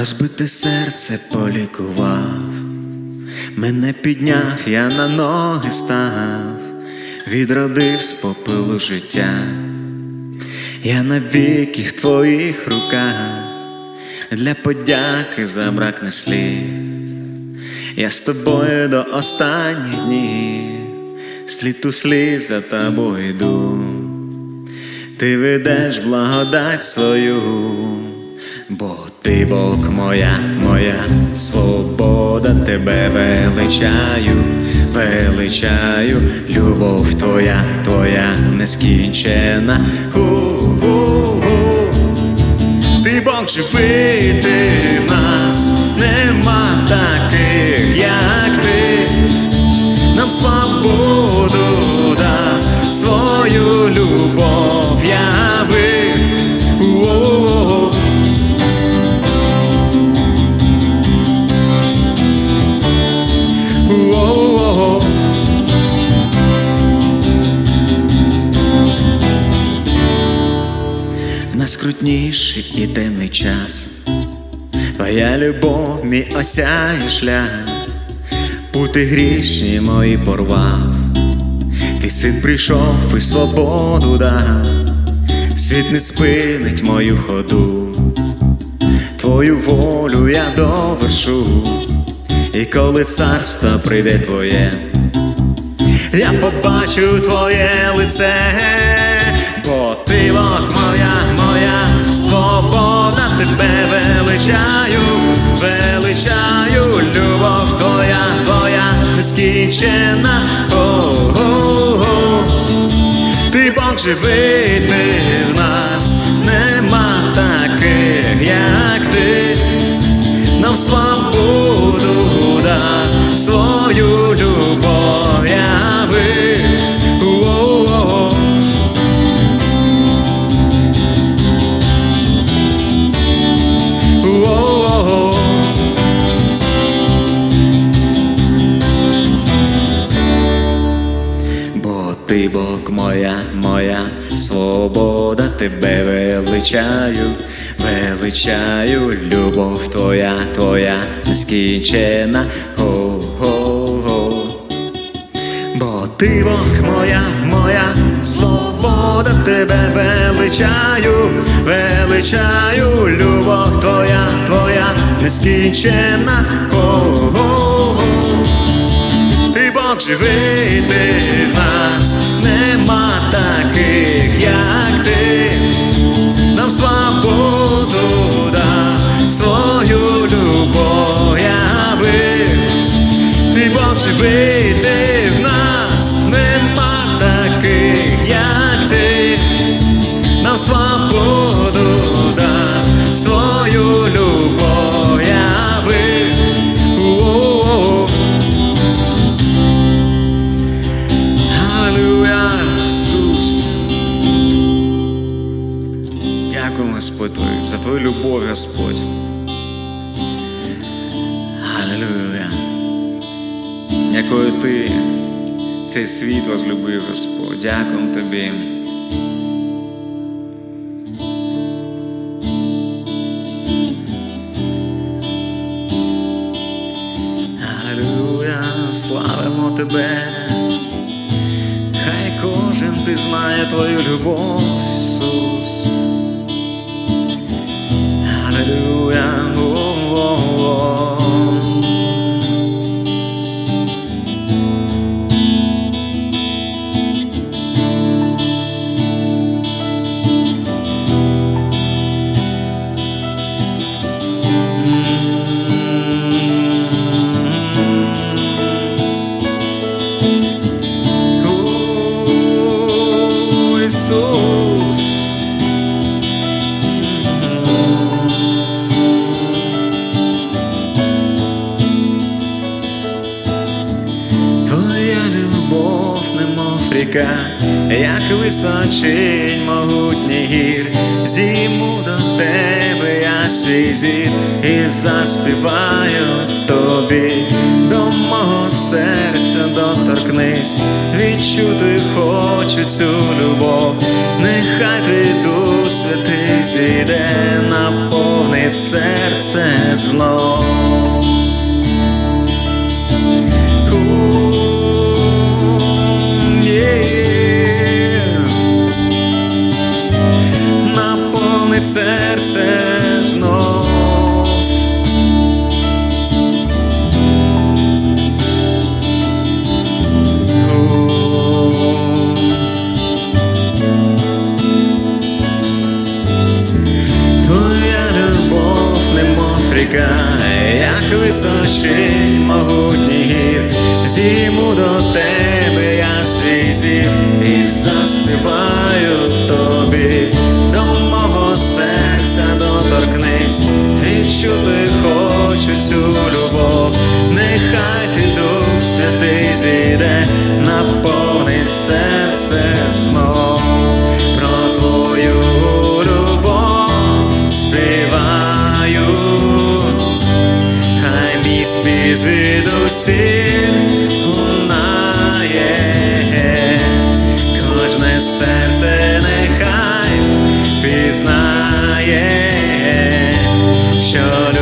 Розбите серце полікував, мене підняв, я на ноги став, відродив з попелу життя, я навіки в твоїх руках, для подяки забракне слів. Я з тобою до останніх днів, слід у слід за тобою йду. Ти ведеш благодать свою, Бог моя, моя свобода, тебе величаю, величаю, любов твоя, твоя нескінчена. Ху-ху-ху. Ти Бог живий, ти в нас нема таких, як ти, нам свободу дав, свою любов яви. В нас крутніший і темний час, Твоя любов мій осяє шлях, пути грішні мої порвав, ти син прийшов і свободу дав, світ не спинить мою ходу, Твою волю я довершу, і коли царство прийде твоє, я побачу твоє лице, бо ти Бог моя, моя свобода, тебе величаю, величаю, любов твоя, твоя нескінчена. О-о-о. Ти Бог живий, ти в нас нема таких, як ти нам свободу да, свою любов величаю, величаю, любов твоя, твоя нескінчена. Го-го-го. Бо ти Бог моя, моя свобода, тебе величаю, величаю, любов твоя, твоя нескінчена. Го-го-го. Ти Бог живий, ти в нас нема таких, як ти, свободу да, свою любов яви. Ти Бог живий, в нас нема таких, як ти, нам свободу за Твою любов, Господь. Аллилуйя. Якою Ти цей світ возлюбив, Господь. Дякуємо Тобі. Свій і заспіваю тобі до мого серця доторкнись, відчути хочу цю любов, нехай твій дух святий зійде, наповнить серце знов. Серце знов. Ріка, як височить могутній гір, зійму до тебе я свій звір і заспіваю тобі, до мого серця доторкнись, відчути хочу цю спів звідусіль лунає, кожне серце нехай пізнає, що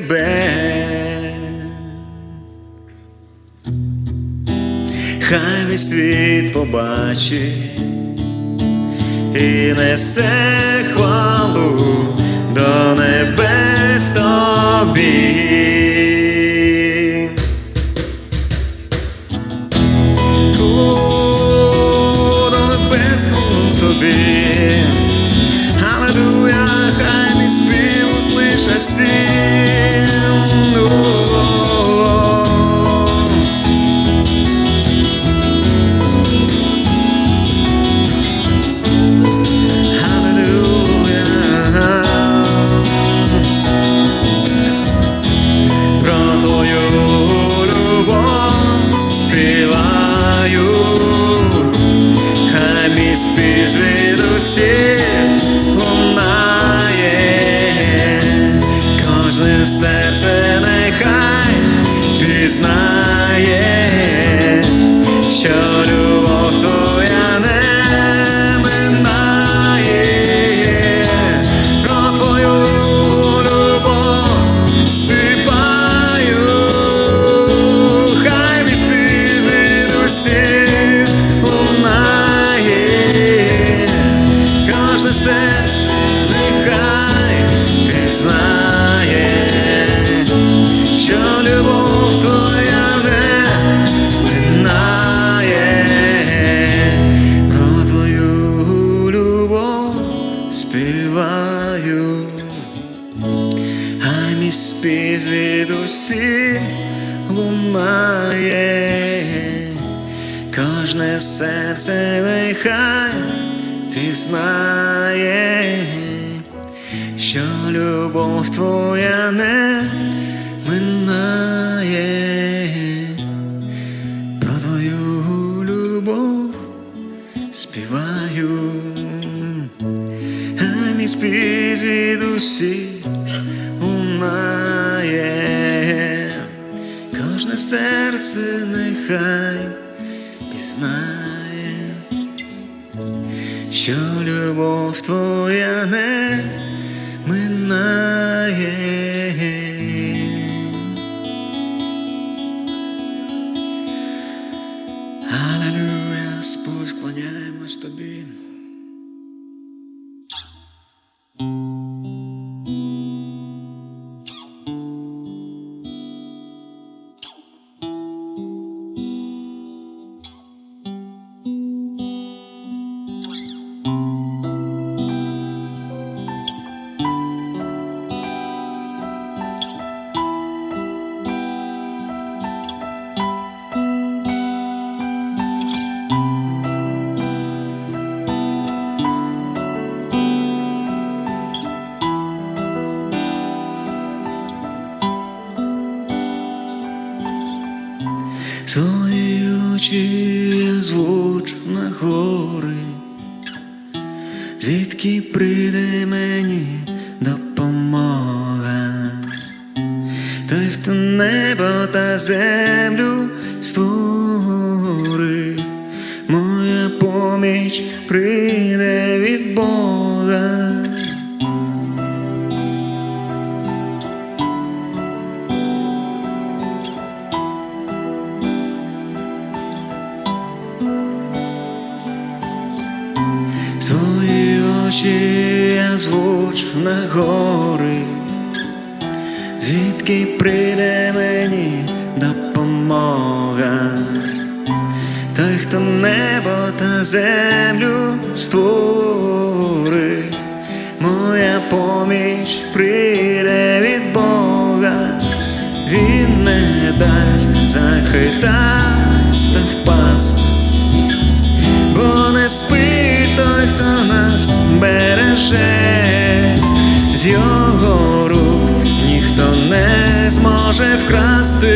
тебе. Хай весь світ побачить і несе хвалу до небес тобі. А мій унає, кожне серце нехай пізнає, що любов твоя не минає. Землю створи, моя поміч прийде від Бога. Землю створив, моя поміч прийде від Бога, він не дасть захитась та впасти. Бо не спить той, хто нас береже, з його рук ніхто не зможе вкрасти,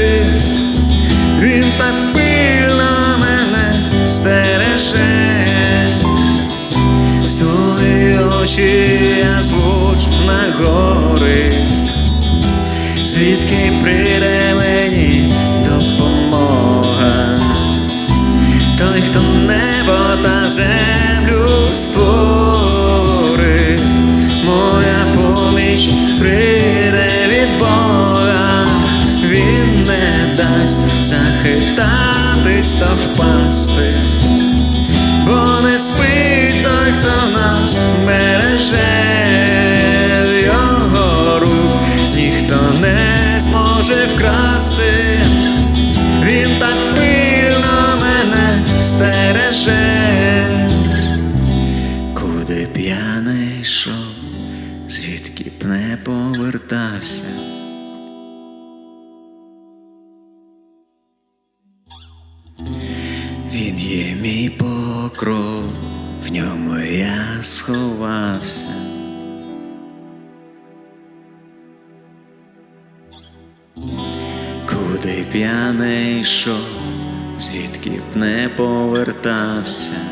дасть захитатись та впасти, Куди п'яний йшов, звідки б не повертався.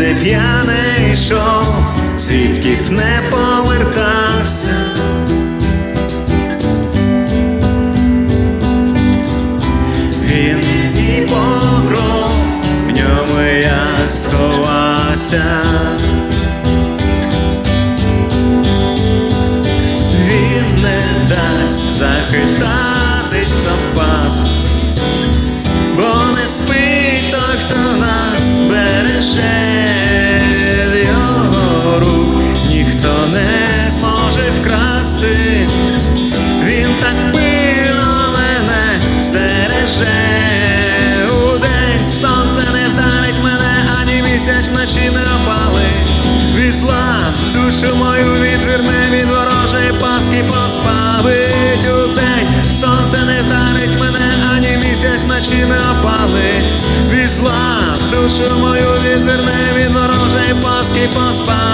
Куди п'яний йшов, звідки б не повертався. Він і покров, в ньому я сховався. Душу мою відверне від ворожої паски позбавить у день сонце не вдарить мене, ані місяць вночі не опалить. Від зла душу мою відверне від ворожої паски позбавить.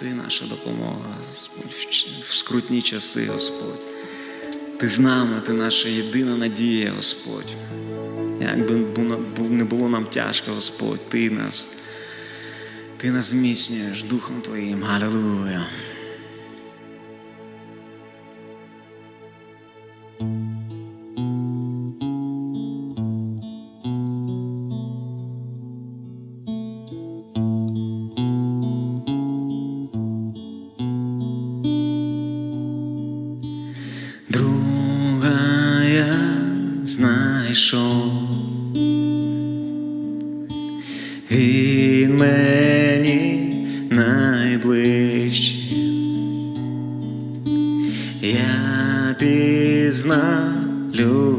Ти наша допомога, Господь, в скрутні часи, Господь. Ти з нами, ти наша єдина надія, Господь. Як би не було нам тяжко, Господь, Ти нас, Ти нас зміцнюєш Духом Твоїм. Алілуя. Blue.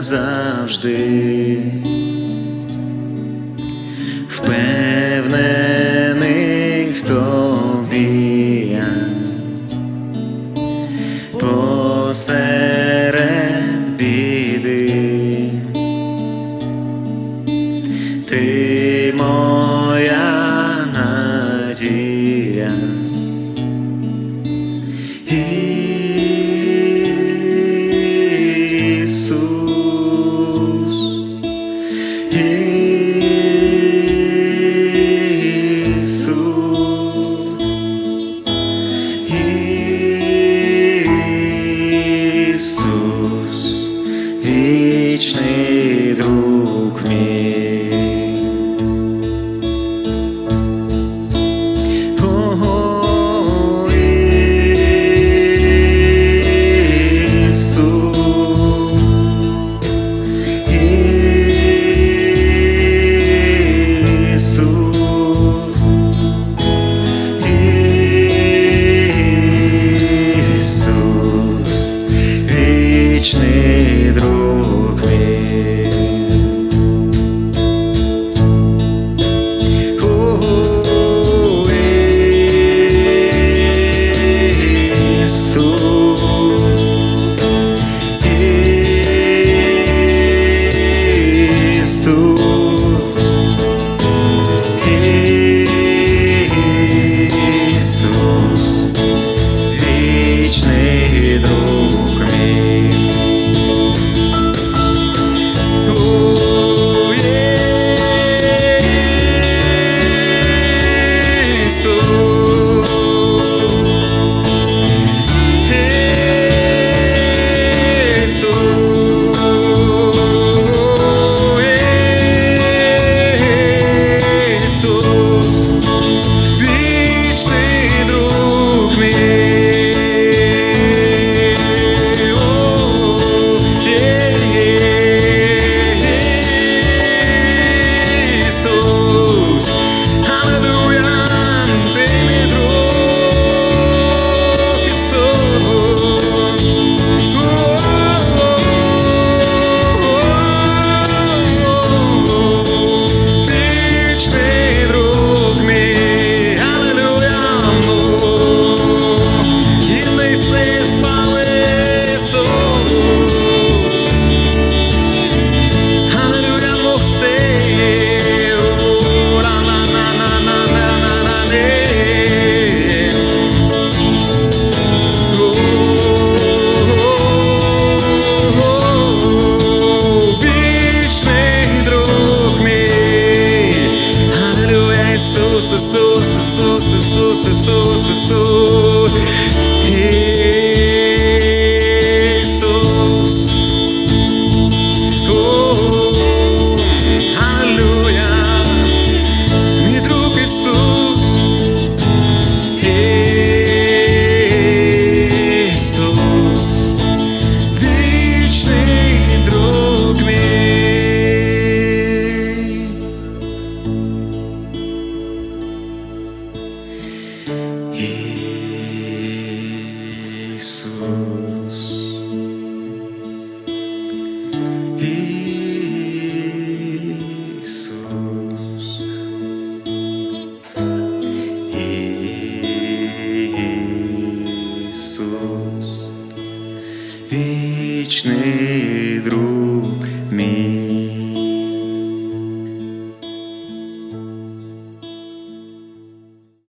Назавжди,